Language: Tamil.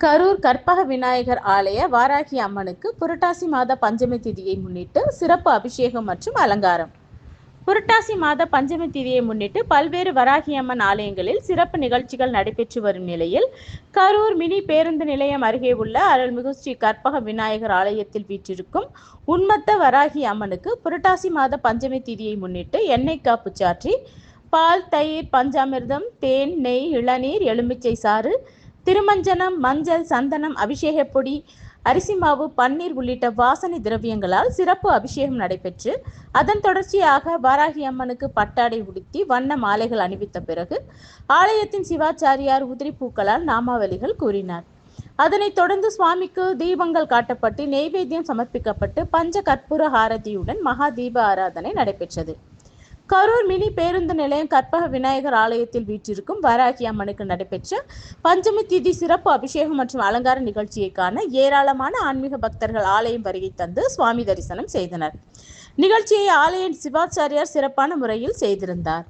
கரூர் கற்பக விநாயகர் ஆலய வாராகி அம்மனுக்கு புரட்டாசி மாத பஞ்சமி திதியை முன்னிட்டு சிறப்பு அபிஷேகம் மற்றும் அலங்காரம். புரட்டாசி மாத பஞ்சமி திதியை முன்னிட்டு பல்வேறு வராகி அம்மன் ஆலயங்களில் சிறப்பு நிகழ்ச்சிகள் நடைபெற்று வரும் நிலையில் கரூர் மினி பேருந்து நிலையம் அருகே உள்ள அருள்மிகு ஸ்ரீ கற்பக விநாயகர் ஆலயத்தில் வீற்றிருக்கும் உன்மத்த வராகி அம்மனுக்கு புரட்டாசி மாத பஞ்சமி திதியை முன்னிட்டு எண்ணெய் காப்பு சாற்றி பால் தயிர் பஞ்சாமிர்தம் தேன் நெய் இளநீர் எலுமிச்சை சாறு திருமஞ்சனம் மஞ்சள் சந்தனம் அபிஷேக பொடி அரிசி மாவு பன்னீர் உள்ளிட்ட வாசனை திரவியங்களால் சிறப்பு அபிஷேகம் நடைபெற்று அதன் தொடர்ச்சியாக வாராகி அம்மனுக்கு பட்டாடை உடுத்தி வண்ண மாலைகள் அணிவித்த பிறகு ஆலயத்தின் சிவாச்சாரியார் உதிரி பூக்களால் நாமாவலிகள் கூறினார். அதனைத் தொடர்ந்து சுவாமிக்கு தீபங்கள் காட்டப்பட்டு நெய்வேத்தியம் சமர்ப்பிக்கப்பட்டு பஞ்ச கற்பூர ஆரதியுடன் மகா தீப ஆராதனை நடைபெற்றது. கரூர் மினி பேருந்து நிலையம் கற்பக விநாயகர் ஆலயத்தில் வீற்றிருக்கும் வராகி அம்மனுக்கு நடைபெற்ற பஞ்சமி திதி சிறப்பு அபிஷேகம் மற்றும் அலங்கார நிகழ்ச்சியை காண ஏராளமான ஆன்மீக பக்தர்கள் ஆலயம் வருகை தந்து சுவாமி தரிசனம் செய்தனர். நிகழ்ச்சியை ஆலய சிவாச்சாரியார் சிறப்பான முறையில் செய்திருந்தார்.